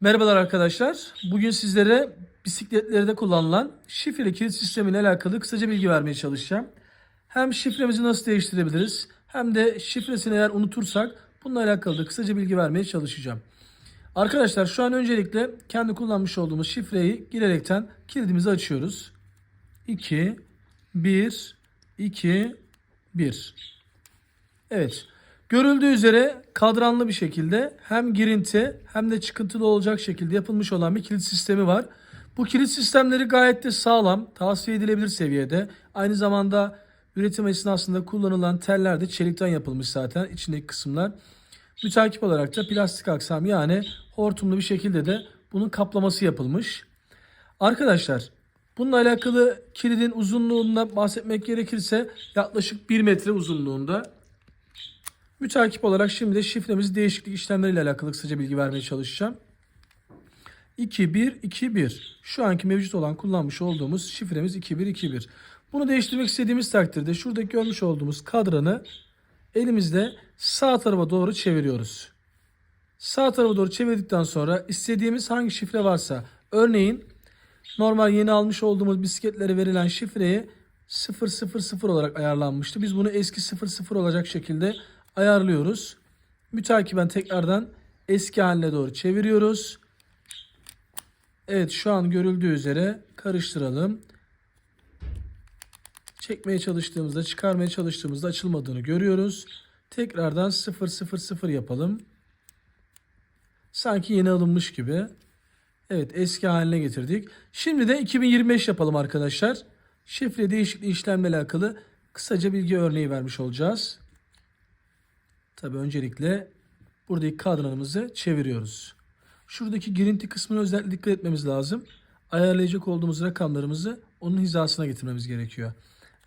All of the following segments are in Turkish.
Merhabalar arkadaşlar. Bugün sizlere bisikletlerde kullanılan şifreli kilit sistemiyle alakalı kısaca bilgi vermeye çalışacağım. Hem şifremizi nasıl değiştirebiliriz hem de şifresini eğer unutursak bununla alakalı da kısaca bilgi vermeye çalışacağım. Arkadaşlar şu an öncelikle kendi kullanmış olduğumuz şifreyi girerekten kilidimizi açıyoruz. 2 1 2 1 Evet. Görüldüğü üzere kadranlı bir şekilde hem girinti hem de çıkıntılı olacak şekilde yapılmış olan bir kilit sistemi var. Bu kilit sistemleri gayet de sağlam, tavsiye edilebilir seviyede. Aynı zamanda üretim esnasında kullanılan teller de çelikten yapılmış zaten içindeki kısımlar. Mütakip olarak da plastik aksam yani hortumlu bir şekilde de bunun kaplaması yapılmış. Arkadaşlar bununla alakalı kilidin uzunluğundan bahsetmek gerekirse yaklaşık 1 metre uzunluğunda. Mütakip olarak şimdi de şifremizi değişiklik işlemleriyle alakalı kısaca bilgi vermeye çalışacağım. 2121. Şu anki mevcut olan kullanmış olduğumuz şifremiz 2121. Bunu değiştirmek istediğimiz takdirde şuradaki görmüş olduğumuz kadranı elimizde sağ tarafa doğru çeviriyoruz. Sağ tarafa doğru çevirdikten sonra istediğimiz hangi şifre varsa örneğin normal yeni almış olduğumuz bisikletlere verilen şifreyi 000 olarak ayarlanmıştı. Biz bunu eski 00 olacak şekilde ayarlıyoruz. Mütakiben tekrardan eski haline doğru çeviriyoruz. Evet şu an görüldüğü üzere karıştıralım. Çekmeye çalıştığımızda, çıkarmaya çalıştığımızda açılmadığını görüyoruz. Tekrardan 000 yapalım. Sanki yeni alınmış gibi. Evet eski haline getirdik. Şimdi de 2025 yapalım arkadaşlar. Şifre değişikliği işlemle alakalı kısaca bilgi örneği vermiş olacağız. Tabi öncelikle buradaki kadranımızı çeviriyoruz. Şuradaki girinti kısmına özellikle dikkat etmemiz lazım. Ayarlayacak olduğumuz rakamlarımızı onun hizasına getirmemiz gerekiyor.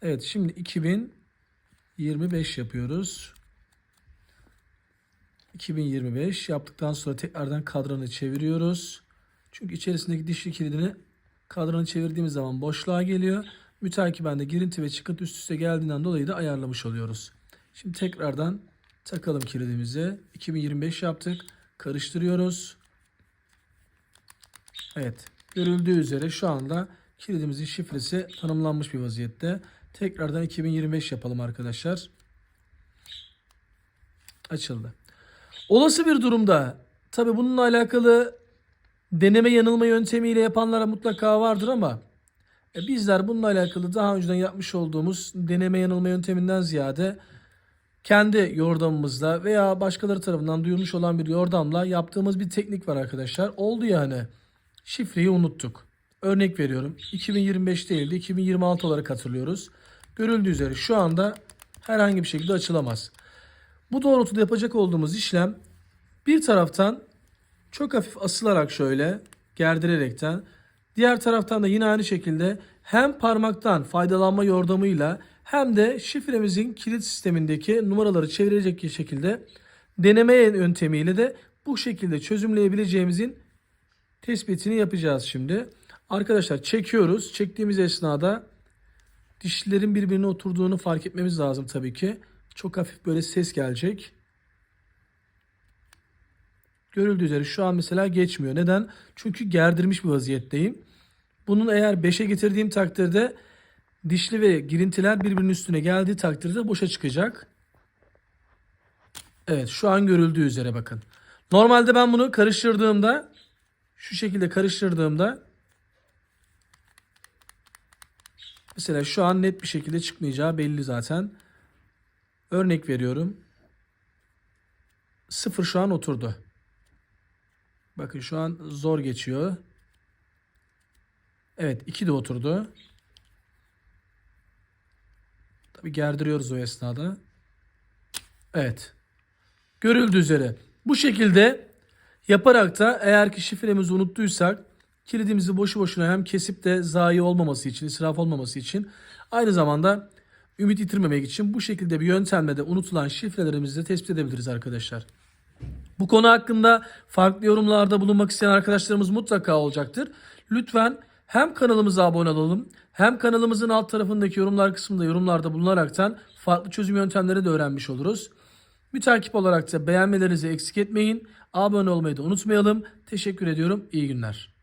Evet şimdi 2025 yapıyoruz. 2025 yaptıktan sonra tekrardan kadranı çeviriyoruz. Çünkü içerisindeki dişli kilidini kadranı çevirdiğimiz zaman boşluğa geliyor. Mütakiben de girinti ve çıkıntı üst üste geldiğinden dolayı da ayarlamış oluyoruz. Şimdi tekrardan takalım kilidimizi. 2025 yaptık. Karıştırıyoruz. Evet. Görüldüğü üzere şu anda kilidimizin şifresi tanımlanmış bir vaziyette. Tekrardan 2025 yapalım arkadaşlar. Açıldı. Olası bir durumda tabi bununla alakalı deneme yanılma yöntemiyle yapanlara mutlaka vardır ama e, bizler bununla alakalı daha önceden yapmış olduğumuz deneme yanılma yönteminden ziyade kendi yordamımızla veya başkaları tarafından duyulmuş olan bir yordamla yaptığımız bir teknik var arkadaşlar. Oldu yani şifreyi unuttuk. Örnek veriyorum 2025 değildi 2026 olarak hatırlıyoruz. Görüldüğü üzere şu anda herhangi bir şekilde açılamaz. Bu doğrultuda yapacak olduğumuz işlem bir taraftan çok hafif asılarak şöyle gerdirerekten diğer taraftan da yine aynı şekilde hem parmaktan faydalanma yordamıyla hem de şifremizin kilit sistemindeki numaraları çevirecek şekilde deneme yöntemiyle de bu şekilde çözümleyebileceğimizin tespitini yapacağız şimdi. Arkadaşlar çekiyoruz. Çektiğimiz esnada dişlerin birbirine oturduğunu fark etmemiz lazım tabii ki. Çok hafif böyle ses gelecek. Görüldüğü üzere şu an mesela geçmiyor. Neden? Çünkü gerdirmiş bir vaziyetteyim. Bunun eğer 5'e getirdiğim takdirde dişli ve girintiler birbirinin üstüne geldiği takdirde boşa çıkacak. Evet şu an görüldüğü üzere bakın. Normalde ben bunu karıştırdığımda şu şekilde karıştırdığımda mesela şu an net bir şekilde çıkmayacağı belli zaten. Örnek veriyorum. Sıfır şu an oturdu. Bakın şu an zor geçiyor. Evet 2 de oturdu. Tabi gerdiriyoruz o esnada. Evet. Görüldüğü üzere bu şekilde yaparak da eğer ki şifremizi unuttuysak kilidimizi boşu boşuna hem kesip de zayi olmaması için, israf olmaması için aynı zamanda ümit yitirmemek için bu şekilde bir yöntemle de unutulan şifrelerimizi de tespit edebiliriz arkadaşlar. Bu konu hakkında farklı yorumlarda bulunmak isteyen arkadaşlarımız mutlaka olacaktır. Lütfen hem kanalımıza abone olalım hem kanalımızın alt tarafındaki yorumlar kısmında yorumlarda bulunaraktan farklı çözüm yöntemleri de öğrenmiş oluruz. Mütakip olarak da beğenmelerinizi eksik etmeyin. Abone olmayı da unutmayalım. Teşekkür ediyorum. İyi günler.